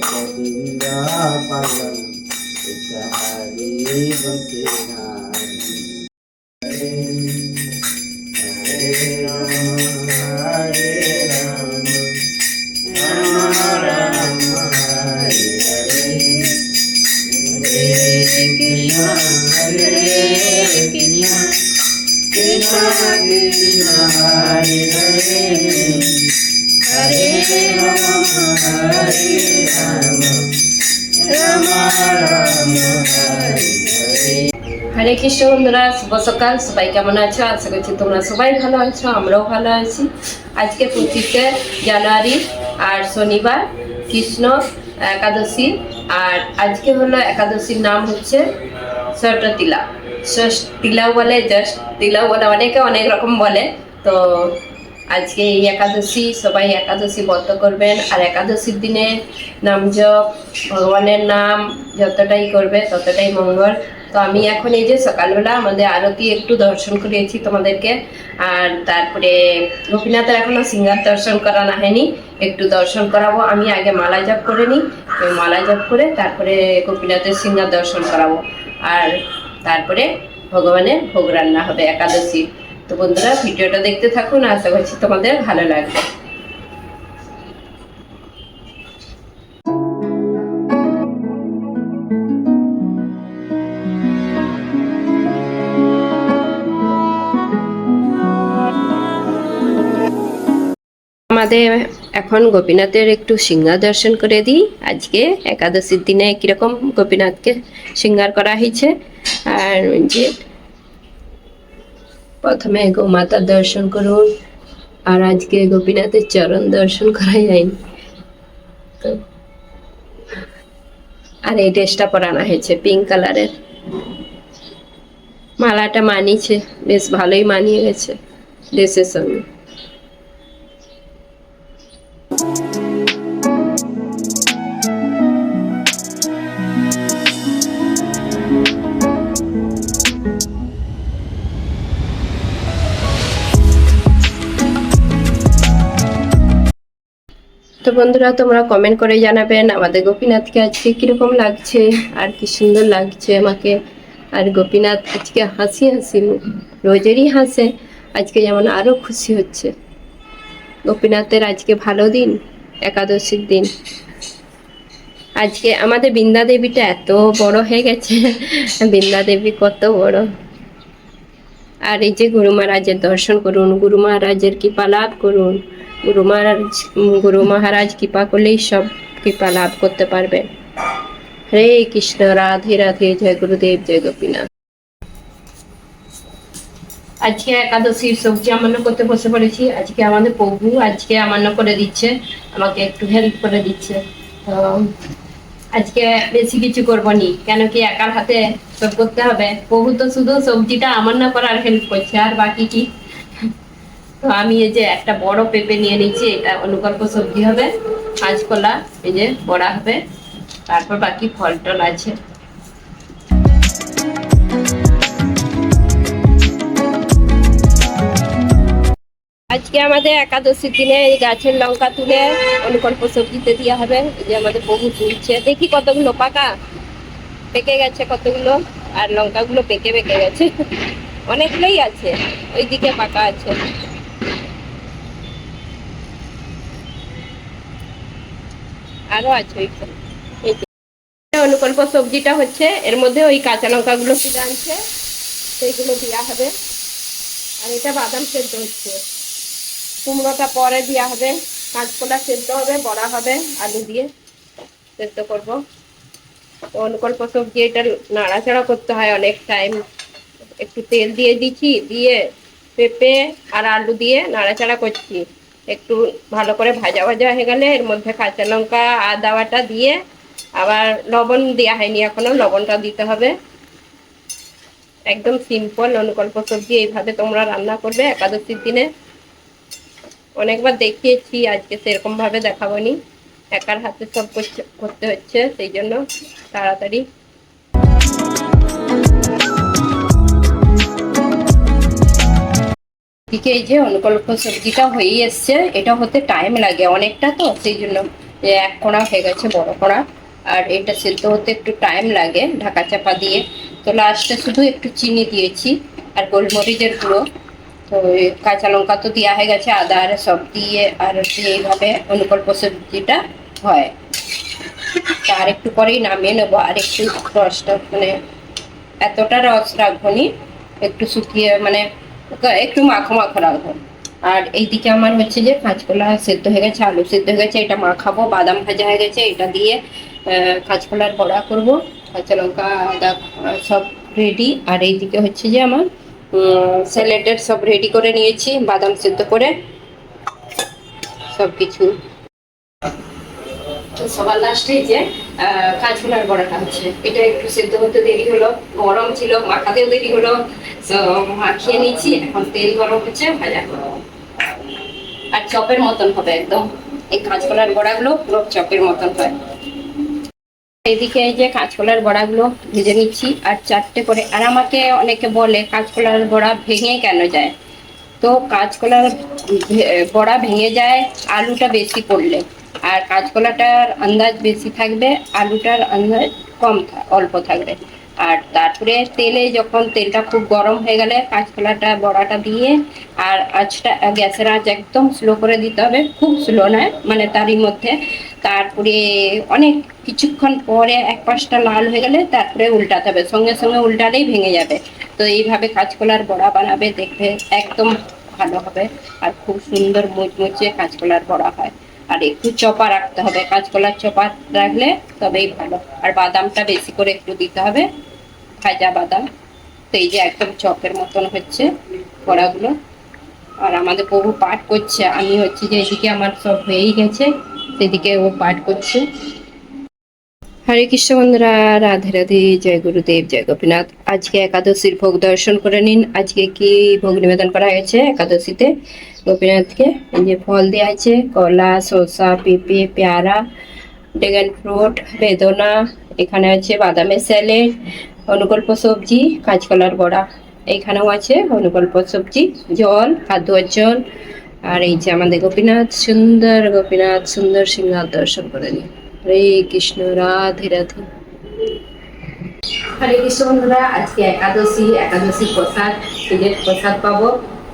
भगवती पालन हरी बंकिना হরে কৃষ্ণ বন্ধুরা শুভ সকাল সবাই কেমন আছো? আশা করছি তোমরা সবাই ভালো আছো, আমরাও ভালো আছি। আজকে পঁচিশে জানুয়ারি আর শনিবার, কৃষ্ণ একাদশী। আর আজকে হলো একাদশীর নাম হচ্ছে ষষ্ঠ তিলা। ষষ্ঠ তিলাও বলে জাস্ট তিলাও বলে, অনেকে অনেক রকম বলে। তো আজকে এই একাদশী, সবাই একাদশী ব্রত করবেন। আর একাদশীর দিনে নাম জপ, ভগবানের নাম যতটাই করবে, ততটাই মঙ্গল। তো আমি এখন এই যে সকালবেলা আমাদের আরতি একটু দর্শন করিয়েছি তোমাদেরকে। আর তারপরে গোপীনাথের এখনও সিঙ্গার দর্শন করা না হয়নি একটু দর্শন করাবো। আমি আগে মালা জপ করে নিই মালা জপ করে তারপরে গোপীনাথের সিঙ্গার দর্শন করাবো। আর তারপরে ভগবানের ভোগ রান্না হবে, একাদশী। তো বন্ধুরা, ভিডিওটা দেখতে থাকুন, আশা করছি তোমাদের ভালো লাগবে। আমাদের এখন গোপীনাথের একটু সিঙ্গার দর্শন করে দিই। আজকে একাদশীর দিনে কীরকম গোপীনাথকে সিঙ্গার করা হয়েছে? আর যে প্রথমে গোমাতার দর্শন করুন, আর আজকে গোপীনাথের চরণ দর্শন করা যায়নি তো আর এই ড্রেসটা পরানো হয়েছে পিঙ্ক কালারের মালাটা মানিয়েছে, বেশ ভালোই মানিয়ে গেছে, ড্রেসের সঙ্গে। বন্ধুরা, তোমরা কমেন্ট করে জানাবেন আমাদের গোপীনাথকে আজকে কীরকম লাগছে, আর কি সুন্দর লাগছে আমাকে। আর গোপীনাথ আজকে হাসি হাসি, রোজেরই হাসে, আজকে যেমন আরও খুশি হচ্ছে। গোপীনাথের আজকে ভালো দিন, একাদশীর দিন। আজকে আমাদের বৃন্দা দেবীটা এত বড় হয়ে গেছে বৃন্দা দেবী কত বড়। আর এই যে গুরু মহারাজের দর্শন করুন, গুরু মহারাজের কৃপা লাভ করুন, গুরু মহারাজ গুরু মহারাজ কৃপা করলেই সব কৃপা লাভ করতে পারবে। হরে কৃষ্ণ, রাধে রাধে, জয় গুরুদেব, জয় গোপীনাথ। আজকে একাদশীর সবজি আমান্য করতে বসে পড়েছি। আজকে আমাদের প্রভু আজকে আমান্য করে দিচ্ছে, আমাকে একটু হেল্প করে দিচ্ছে। তো আজকে বেশি কিছু করব নি কেন কি একার হাতে সব করতে হবে? বহু তো শুধু সবজিটা আমার না করার হেল্প করছে, আর বাকি কি? তো আমি এই যে একটা বড় পেঁপে নিয়ে নিচ্ছি এটা অনুকল্প সবজি হবে কাঁচকলা এই যে বড়া হবে, তারপর বাকি ফল টল আছে। আজকে আমাদের একাদশী দিনে গাছের লঙ্কা তুলে অনুকল্প সবজিতে দেওয়া হবে। যে আমাদের বহু তুলছে। দেখি কতগুলো পাকা। পেকে গেছে কতগুলো? আর লঙ্কাগুলো পেকে পেকে গেছে। অনেকগুলোই আছে। ওইদিকে পাকা আছে। আরও আছে অনুকল্প সবজিটা হচ্ছে। এর মধ্যে ওই কাঁচা লঙ্কাগুলো তুলে আনছে। সেইগুলো দেওয়া হবে। আর এটা বাদাম সেদ্ধ হচ্ছে। কুমড়োটা পরে দেওয়া হবে কাঁচকলা সেদ্ধ হবে, বড়া হবে, আলু দিয়ে সেদ্ধ করব। অনুকল্প সবজি, এটা নাড়াচাড়া করতে হয় অনেক টাইম একটু তেল দিয়ে দিচ্ছি, দিয়ে পেঁপে আর আলু দিয়ে নাড়াচাড়া করছি। একটু ভালো করে ভাজা ভাজা হয়ে গেলে এর মধ্যে কাঁচা লঙ্কা, আদা বাটা দিয়ে আবার লবণ দেওয়া হয়নি এখনও লবণটা দিতে হবে। একদম সিম্পল অনুকল্প সবজি, এইভাবে তোমরা রান্না করবে একাদশীর দিনে। অনেকবার দেখিয়েছি, আজকে সেরকম ভাবে দেখাবো নি একার হাতে সব করতে হচ্ছে, সেই জন্য তাড়াতাড়ি। এই যে অনুকল্প সবজিটা হয়েই এসছে, এটা হতে টাইম লাগে অনেকটা তো, সেই জন্য এক কোণা হয়ে গেছে, বড় কোণা আর এটা সেদ্ধ হতে একটু টাইম লাগে ঢাকা চাপা দিয়ে। তো লাস্টে শুধু একটু চিনি দিয়েছি, আর গোলমরিচের গুঁড়ো। তো কাঁচা লঙ্কা তো দেওয়া হয়ে গেছে, আদা আর সব দিয়ে আর হচ্ছে এইভাবে অনুকল্প সবজিটা হয়। আর একটু পরেই নামিয়ে নেব, আর একটু রসটা মানে এতটা রস রাখব নি, একটু শুকিয়ে মানে একটু মাখো মাখো রাখব। আর এইদিকে আমার হচ্ছে যে কাঁচকলা সেদ্ধ হয়ে গেছে, আলু সেদ্ধ হয়ে গেছে, এটা মাখাবো, বাদাম ভাজা হয়ে গেছে, এটা দিয়ে কাঁচকলার বড়া করব, কাঁচা লঙ্কা, আদা সব রেডি আর এইদিকে হচ্ছে যে আমার স্যালাডের সব রেডি করে নিয়েছি, বাদাম সেদ্ধ করে সব কিছু সবার লাস্টে যে কাঁচকলার বড়াটা হচ্ছে। এটা একটু সেদ্ধ হতে দেরি হলো, গরম ছিল, মাখাতেও দেরি হলো। তো মাখিয়ে নিয়েছি, এখন তেল গরম হচ্ছে, ভাজা আর চপের মতন হবে একদম। এই কাঁচকলার বড়াগুলো পুরো চপের মতন হয়। এইদিকে এই যে কাঁচকলার বড়াগুলো ভেজে নিচ্ছি, আর চারটে করে, আর আমাকে অনেকে বলে কাঁচকলার বড়া ভেঙে কেন যায়? তো কাঁচকলার বড়া ভেঙে যায় আলুটা বেশি পড়লে, আর কাঁচকলাটার আন্দাজ বেশি থাকবে, আলুটার আন্দাজ কম অল্প থাকবে। আর তারপরে তেলে যখন তেলটা খুব গরম হয়ে গেলে কাঁচকলাটা বড়াটা দিয়ে আর আঁচটা, গ্যাসের আঁচ একদম স্লো করে দিতে হবে। খুব স্লো নয় মানে তারই মধ্যে। তারপরে অনেক কিছুক্ষণ পরে এক পাশটা লাল হয়ে গেলে তারপরে উল্টাতে হবে। সঙ্গে সঙ্গে উল্টালেই ভেঙে যাবে। তো এইভাবে কাঁচকলার বড়া বানাবে দেখবে একদম ভালো হবে। আর খুব সুন্দর মুচমুচে কাঁচকলার বড়া হয়। আর একটু চপা রাখতে হবে। কাঁচকলার চপা রাখলে তবেই ভালো। আর বাদামটা বেশি করে একটু দিতে হবে। ভাজা বাদাম। তো এই যে একদম চপের মতন হচ্ছে কড়াগুলো। আর আমাদের প্রভু পাঠ করছে। আমি হচ্ছে যে এদিকে আমার সব হয়েই গেছে, সেদিকে ও পাঠ করছে। হরে কৃষ্ণ বন্ধুরা, রাধে রাধে, জয় গুরুদেব, জয় গোপীনাথ। আজকে একাদশীর ভোগ দর্শন করে নিন। আজকে কি ভোগ নিবেদন করা হয়েছে একাদশীতে? গোপীনাথকে যে ফল দেওয়া আছে, কলা, শসা, পেঁপে, পেয়ারা, ড্রাগন ফ্রুট, বেদনা, এখানে আছে বাদামের স্যালেড অনুকল্প সবজি, কাঁচকলার বড়া। এইখানেও আছে অনুকল্প সবজি, জল খাদ্যর জল আর এই যে আমাদের গোপীনাথ, সুন্দর গোপীনাথ, সুন্দর সিংহার দর্শন করে নিন। হরে কৃষ্ণ, রাধে রাধে। হরে কৃষ্ণ বন্ধুরা, আজকে একাদশী একাদশী প্রসাদ ঈদের প্রসাদ পাবো।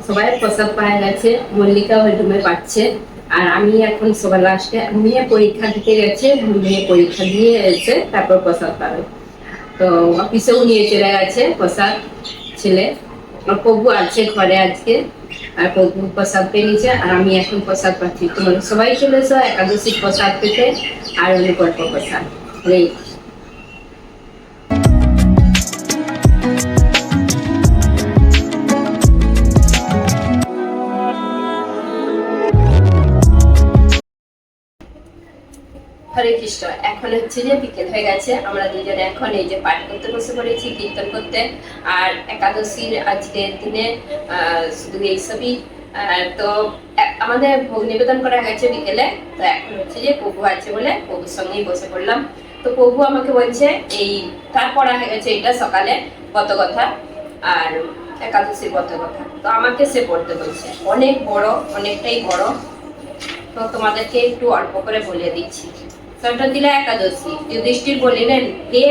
সবাই প্রসাদ পাওয়া গেছে, মল্লিকা রুমে পাচ্ছে। আর আমি এখন সবার লাস্টে মেয়ে পরীক্ষা দিতে গেছে, মেয়ে পরীক্ষা দিয়ে এসে তারপর প্রসাদ পাবে। তো অফিসেও নিয়ে চলে গেছে প্রসাদ, ছেলে। প্রভু আছে ঘরে আজকে, আর প্রভু প্রসাদ পেয়ে নিয়েছে আর আমি এখন প্রসাদ পাচ্ছি। তোমার সবাই চলে এসো একাদশী প্রসাদ পেতে। আর প্রসাদ হরে কৃষ্ণ। হরে কৃষ্ণ, এখন হচ্ছে যে বিকেল হয়ে গেছে, আমরা দুজনে এখন এই যে পাঠ করতে বসে পড়েছি, কীর্তন করতে আর একাদশীর আজকের দিনে শুধু এইসবই তো আমাদের ভোগ নিবেদন করা হয়েছে বিকেলে, তো এখন হচ্ছে যে প্রভু আছে বলে প্রভুর সঙ্গেই বসে পড়লাম। তো প্রভু আমাকে বলছে, এই তার পড়া হয়ে গেছে এটা সকালে কত কথা আর একাদশীর কত কথা তো আমাকে সে পড়তে বলছে। অনেক বড়, অনেকটাই বড়। তো তোমাদেরকে একটু অল্প করে বলে দিচ্ছি। ষষ্ঠীলা একাদশী, যুধিষ্ঠির বলিলেন, হে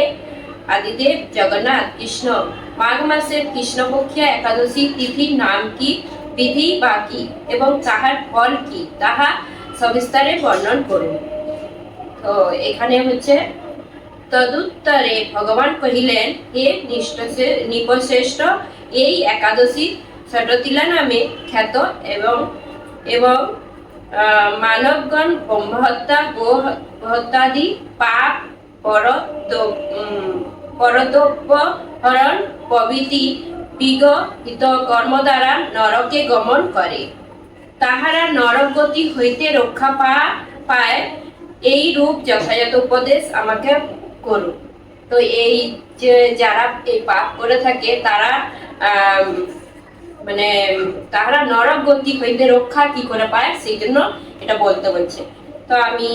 আদিদেব জগন্নাথ কৃষ্ণ, মাঘ মাসের কৃষ্ণপক্ষিয়া একাদশী তিথির নাম কি? বিধি বা কি এবং তাহার ফল কি তাহা সবিস্তারে বর্ণন করুন। তো এখানে হচ্ছে তদুত্তরে ভগবান কহিলেন হে নিপশ্রেষ্ঠ এই একাদশী ষটতিলা নামে খ্যাত এবং এবং মানবগণ ব্রহ্মহত্যা গো হত্যাদি পাপ পরত উম, পরতোপহরণ প্রভৃতি বিগহিত কর্ম দ্বারা নরকে গমন করে। তাহারা নরক গতি হইতে রক্ষা পা, পায়। এই রূপ যথাযথ উপদেশ আমাকে করুন। তো এই যে যারা এই পাপ করে থাকে, তারা মানে তাহারা নরক গতি হইতে রক্ষা কি করে পায়? সেই জন্য এটা বলতে বলছে তো আমি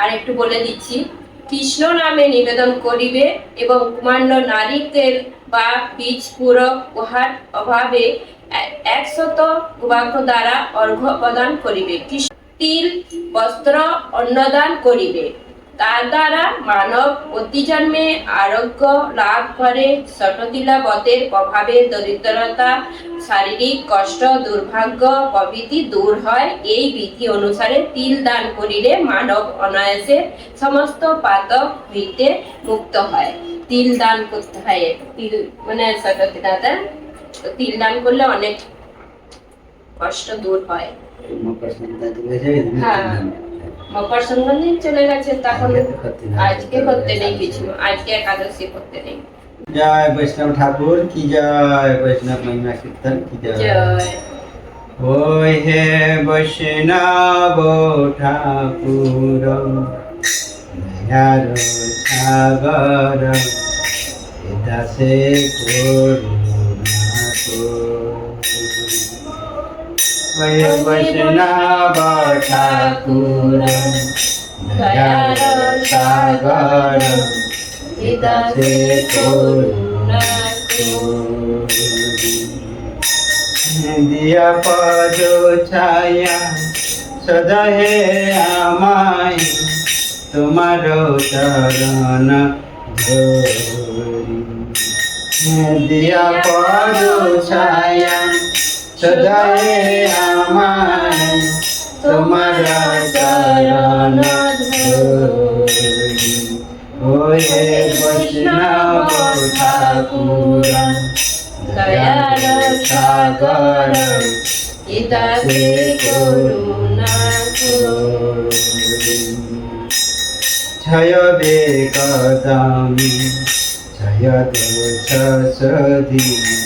আর একটু বলে দিচ্ছি। কৃষ্ণ নামে নিবেদন করিবে এবং কুমাণ্ড নারিকেল বা বীজ পূরক উহার অভাবে একশত গুবাক দ্বারা অর্ঘ্য প্রদান করিবে। তিল, বস্ত্র, অন্নদান করিবে। তার দ্বারা মানব প্রতিজন্মে আরোগ্য লাভ করে সটতিলাবতের প্রভাবে দরিদ্রতা শারীরিক কষ্ট দুর্ভাগ্য প্রভৃতি দূর হয়। এই বিধি অনুসারে তিল দান করিলে মানব অনায়াসে সমস্ত পাতক হইতে মুক্ত হয়। তিল দান করতে হয়। তিল মানে সটতিলাতে তো তিল দান করলে অনেক কষ্ট দূর হয়। হ্যাঁ। মকর সংক্রান্তি চলে গেছে তখন আজকে করতে নেই। কিছু আজকে একাদশী করতে নেই। জয় বৈষ্ণব ঠাকুর কি জয় বৈষ্ণব মহিমা কীর্তন কি জয়। ওই হে বৈষ্ণব ঠাকুর দয়ার সাগর দাসে করুণা ওই হে বৈষ্ণব ঠাকুর দয়ার সাগর দাসে করুণা দিয়া পদ ছায়া সদা হে আমায় তোমার চরণ ধরি দিয়া পদ ছায়া সদা হে আমায় তোমার চরণ ধরি বৈষ্ণব ঠাকুর দয়ার সাগর ইদাতে করুণা ছয় বেকদামি ছয় দোষ সদি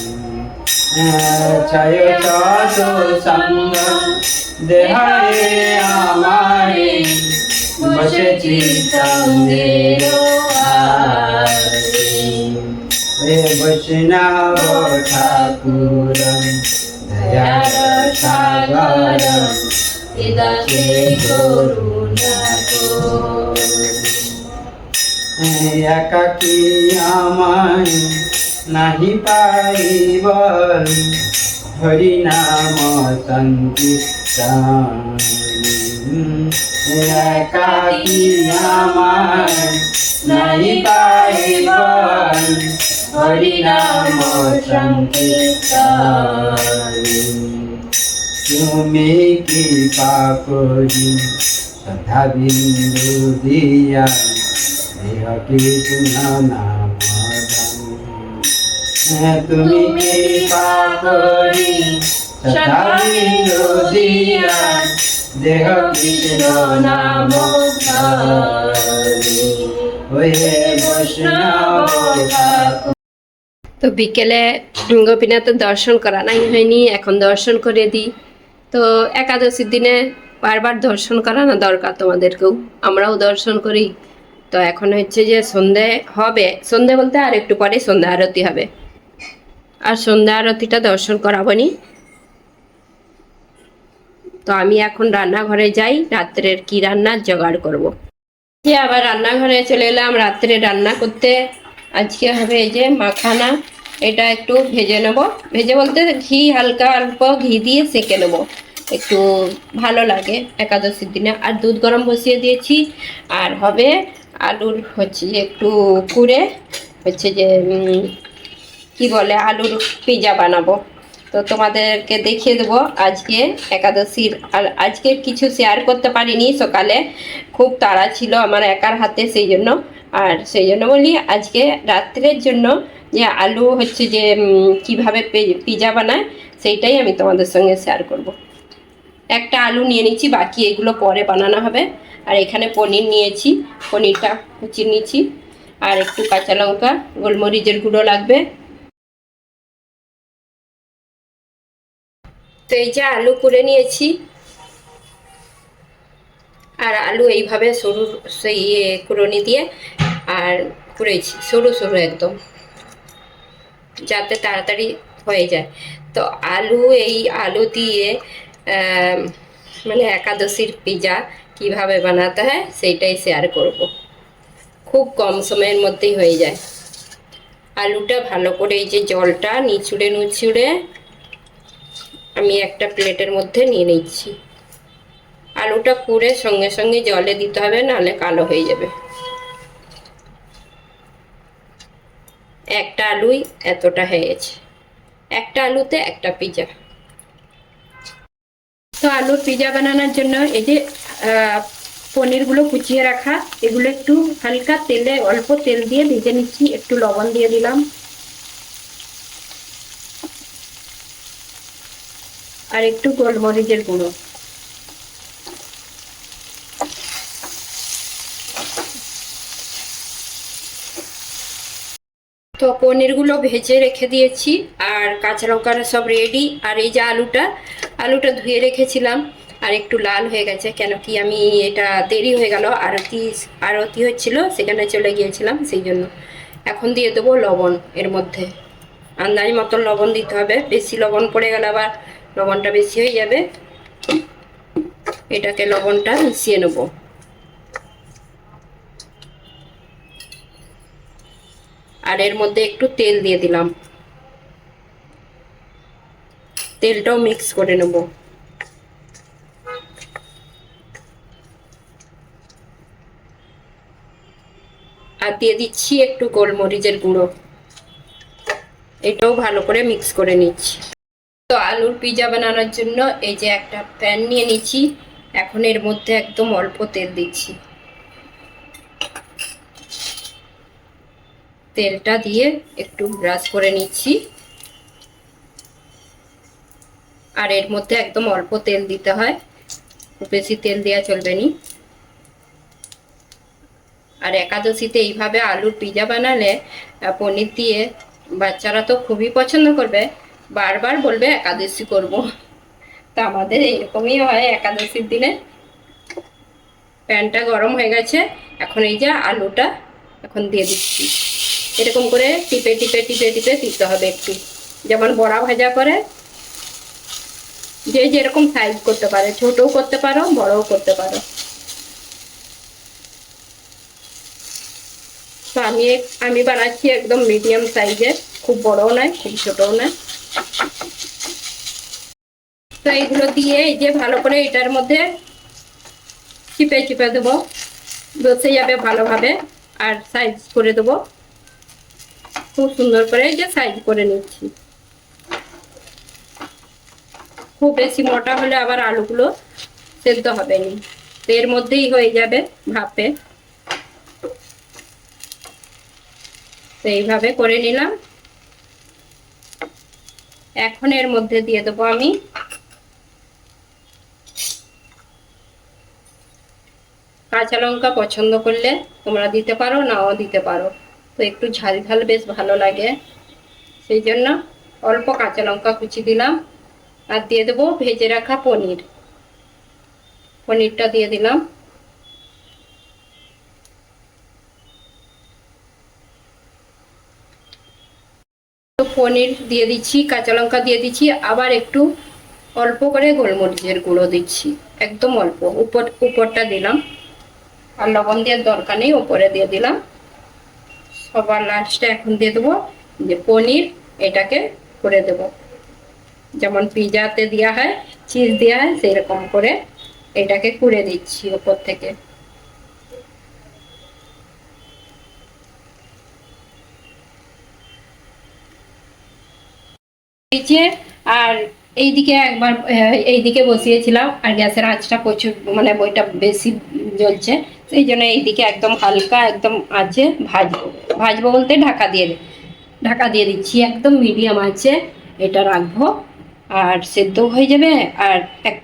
ছয় শত সঙ্গ দেহে আমারে সঙ্গের আতে হে বৈষ্ণব ঠাকুর দয়ার সাগর ইদাতে করুণা একাকি আমায় নাহি পাইব। হরি নাম সংকীর্তন একাকি আমায় নাহি পাইব। হরি নাম সংকীর্তন তুমি কৃপা করি সদা বিন্দু দিয়া, দেহ কৃষ্ণ নাম তুমি কৃপা করি দেহ নাম তো বিকেলে গোপীনাথের দর্শন করা নাই হয়নি, এখন দর্শন করে দিই। তো একাদশীর দিনে বারবার দর্শন করানো দরকার তোমাদেরকেও? আমরাও দর্শন করি। তো এখন হচ্ছে যে সন্ধে হবে। সন্ধে বলতে আর একটু পরে সন্ধ্যা আরতি হবে। আর সন্ধ্যা আরতিটা দর্শন করাবো নি তো আমি এখন রান্নাঘরে যাই, রাত্রের কি রান্নার জোগাড় করব। যে আবার রান্নাঘরে চলে এলাম, রাত্রে রান্না করতে। আজকে হবে এই যে মাখানা, এটা একটু ভেজে নেব। ভেজে বলতে ঘি হালকা অল্প ঘি দিয়ে সেকে নেব। একটু ভালো লাগে একাদশীর দিনে। আর দুধ গরম বসিয়ে দিয়েছি। আর হবে আলুর হচ্ছে যে একটু কুড়ে, হচ্ছে যে কি বলে, আলুর পিজা বানাবো। তো তোমাদেরকে দেখিয়ে দেবো আজকে একাদশীর আর আজকে কিছু শেয়ার করতে পারিনি, সকালে খুব তাড়া ছিল আমার একার হাতে সেই জন্য। আর সেই জন্য বলি, আজকে রাত্রের জন্য যে আলু হচ্ছে যে কীভাবে পিজা বানায়, সেইটাই আমি তোমাদের সঙ্গে শেয়ার করব। একটা আলু নিয়ে নিচ্ছি, বাকি এগুলো পরে বানানো হবে। আর এখানে পনির নিয়েছি, পনিরটা কুচিয়ে নিচ্ছি। আর একটু কাঁচা লঙ্কা, গোলমরিচের গুঁড়ো লাগবে। তো এই যে আলু করে নিয়েছি। আর আলু এইভাবে সরু সেই ইয়ে কুড়নি দিয়ে আর কুড়েছি, সরু সরু একদম, যাতে তাড়াতাড়ি হয়ে যায়। তো আলু এই আলু দিয়ে মানে একাদশীর পিজা কীভাবে বানাতে হয় সেইটাই শেয়ার করব। খুব কম সময়ের মধ্যেই হয়ে যায়। আলুটা ভালো করে এই যে জলটা নিচুড়ে নুচুড়ে আমি একটা প্লেটের মধ্যে নিয়ে নিচ্ছি। আলুটা পুড়ে সঙ্গে সঙ্গে জলে দিতে হবে, নাহলে কালো হয়ে যাবে। একটা আলুই এতটা হয়ে গেছে। একটা আলুতে একটা পিজা। তো আলুর পিজা বানানোর জন্য এই যে পনিরগুলো কুচিয়ে রাখা, এগুলো একটু হালকা তেলে, অল্প তেল দিয়ে ভেজে নিচ্ছি, একটু লবণ দিয়ে দিলাম। আর একটু গোলমরিচের গুঁড়ো। তো পনিরগুলো ভেজে রেখে দিয়েছি, আর কাঁচা লঙ্কাটা সব রেডি আর এই যে আলুটা আলুটা ধুয়ে রেখেছিলাম, আর একটু লাল হয়ে গেছে, কেন কি আমি এটা দেরি হয়ে গেল আরতি আরতি হচ্ছিল, সেখানে চলে গিয়েছিলাম, সেই জন্য। এখন দিয়ে দেবো লবণ এর মধ্যে। আন্দাজ মতন লবণ দিতে হবে, বেশি লবণ পড়ে গেলে আবার লবণটা বেশি হয়ে যাবে। এটাকে লবণটা মিশিয়ে নেব। আর এর মধ্যে একটু তেল দিয়ে দিলাম। তেলটাও মিক্স করে নেব। আর দিয়ে দিচ্ছি একটু গোলমরিচের গুঁড়ো। এটাও ভালো করে মিক্স করে নিচ্ছি। তো আলুর পিজা বানানোর জন্য এই যে একটা প্যান নিয়ে নিচ্ছি। এখন এর মধ্যে একদম অল্প তেল দিচ্ছি। তেলটা দিয়ে একটু ব্রাশ করে নিচ্ছি। আর এর মধ্যে একদম অল্প তেল দিতে হয়। বেশি তেল দেওয়া চলবে নি। আর একাদশীতে এইভাবে আলুর পিজা বানালে পনির দিয়ে বাচ্চারা তো খুবই পছন্দ করবে। বারবার বলবে একাদশী করব। তা আমাদের এরকমই হয় একাদশীর দিনে। প্যানটা গরম হয়ে গেছে, এখন এই যে আলুটা এখন দিয়ে দিচ্ছি। এরকম করে টিপে টিপে টিপে টিপে দিতে হবে একটু। যেমন বড়া ভাজা করে, যে যেরকম সাইজ করতে পারে। ছোটও করতে পারো, বড়ও করতে পারো। তো আমি আমি বানাচ্ছি একদম মিডিয়াম সাইজের খুব বড়ও নয়, খুব ছোটও নয়। তো এইগুলো দিয়ে এই যে ভালো করে এটার মধ্যে চিপে চিপে দেবো। বসে যাবে ভালোভাবে আর সাইজ করে দেবো। খুব সুন্দর করে এই যে সাইজ করে নিচ্ছি। খুব বেশি মোটা হলে আবার আলুগুলো সেদ্ধ হবে না তো এর মধ্যেই হয়ে যাবে ভাপে। তো এইভাবে করে নিলাম। এখন এর মধ্যে দিয়ে দেবো আমি। কাঁচা লঙ্কা পছন্দ করলে তোমরা দিতে পারো, নাও দিতে পারো। তো একটু ঝাল ঝাল বেশ ভালো লাগে। সেই জন্য অল্প কাঁচা লঙ্কা কুচি দিলাম আর দিয়ে দেবো ভেজে রাখা পনির। পনিরটা দিয়ে দিলাম। পনির দিয়ে দিচ্ছি, কাঁচা লঙ্কা দিয়ে দিচ্ছি, আবার একটু অল্প করে গোলমরিচের গুঁড়ো দিচ্ছি, একদম অল্প। উপর, উপরটা দিলাম। আর লবণ দেওয়ার দরকার নেই ওপরে দিয়ে দিলাম। সবার লাস্টে এখন দিয়ে দেবো যে পনির, এটাকে করে দেব। যেমন পিজাতে দেওয়া হয় চিজ দেওয়া হয়, সেরকম করে এটাকে কুড়ে দিচ্ছি ওপর থেকে। হয়েছে। আর এইদিকে একবার এইদিকে বসিয়েছিলাম, আর গ্যাসের আঁচটা প্রচুর মানে বইটা বেশি জ্বলছে। সেই জন্য এইদিকে একদম হালকা, একদম আছে ভাজবো। ভাজবো বলতে ঢাকা দিয়ে ঢাকা দিয়ে দিচ্ছি, একদম মিডিয়াম আছে এটা রাখব। আর সেদ্ধ হয়ে যাবে, আর এক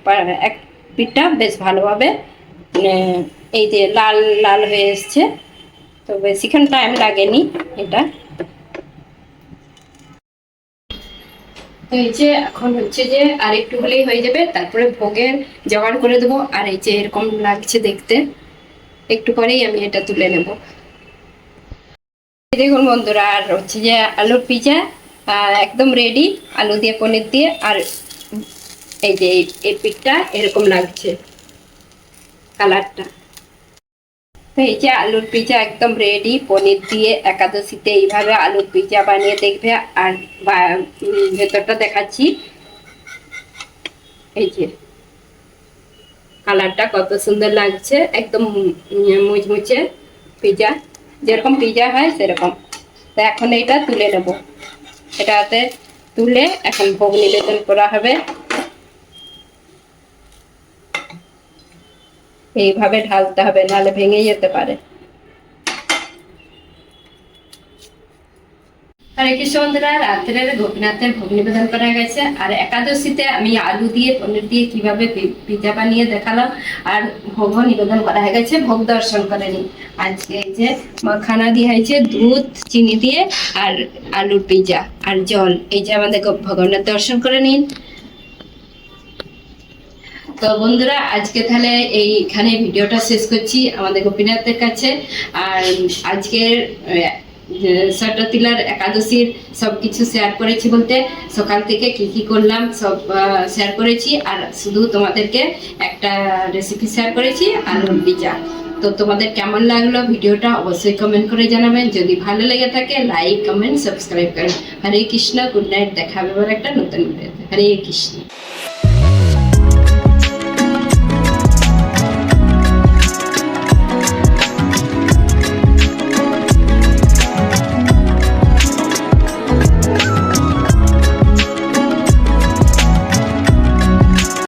এক পিঠটা বেশ ভালোভাবে মানে এই যে লাল লাল হয়ে এসছে। তো বেশিক্ষণ টাইম লাগেনি এটা। তো এই যে এখন হচ্ছে যে আর একটু হলেই হয়ে যাবে, তারপরে ভোগের জোগাড় করে দেবো। আর এই যে এরকম লাগছে দেখতে, একটু পরেই আমি এটা তুলে নেব। দেখুন বন্ধুরা, আর হচ্ছে যে আলুর পিজা একদম রেডি আলু দিয়ে পনির দিয়ে, আর এই যে এই পিঠটা এরকম লাগছে কালারটা তো এই যে আলুর পিজা একদম রেডি পনির দিয়ে একাদশীতে এইভাবে আলুর পিজা বানিয়ে দেখবে। আর ভেতরটা দেখাচ্ছি। এই যে, কালারটা কত সুন্দর লাগছে। একদম মুচমুচে পিজা যেরকম পিজা হয় সেরকম। তো এখন এইটা তুলে নেব। এটাতে তুলে এখন ভোগ নিবেদন করা হবে। এইভাবে ঢালতে হবে, নাহলে ভেঙে যেতে পারে। হরে কৃষ্ণ বন্ধুরা, রাত্রের গোপীনাথের ভোগ নিবেদন করা গেছে আর একাদশীতে আমি আলু দিয়ে, পনির দিয়ে কীভাবে পিঠা বানিয়ে দেখালাম, আর ভোগও নিবেদন করা হয়ে গেছে, ভোগ দর্শন করে নি আজকে এই যে মাখানা দিয়ে হয়েছে দুধ, চিনি দিয়ে, আর আলুর পিজা, আর জল, এই যে আমাদের ভগবানের দর্শন করে নিন। তো বন্ধুরা, আজকে তাহলে এইখানে ভিডিওটা শেষ করছি আমাদের গোপীনাথের কাছে। আর আজকের সটতিলার একাদশীর সব কিছু শেয়ার করেছি বলতে, সকাল থেকে কি কি করলাম সব শেয়ার করেছি। আর শুধু তোমাদেরকে একটা রেসিপি শেয়ার করেছি, আলুর পিজা। তো তোমাদের কেমন লাগল ভিডিওটা অবশ্যই কমেন্ট করে জানাবেন। যদি ভালো লেগে থাকে লাইক কমেন্ট সাবস্ক্রাইব করেন হরে কৃষ্ণ গুড নাইট দেখা হবে একটা নতুন ভিডিওতে হরে কৃষ্ণ।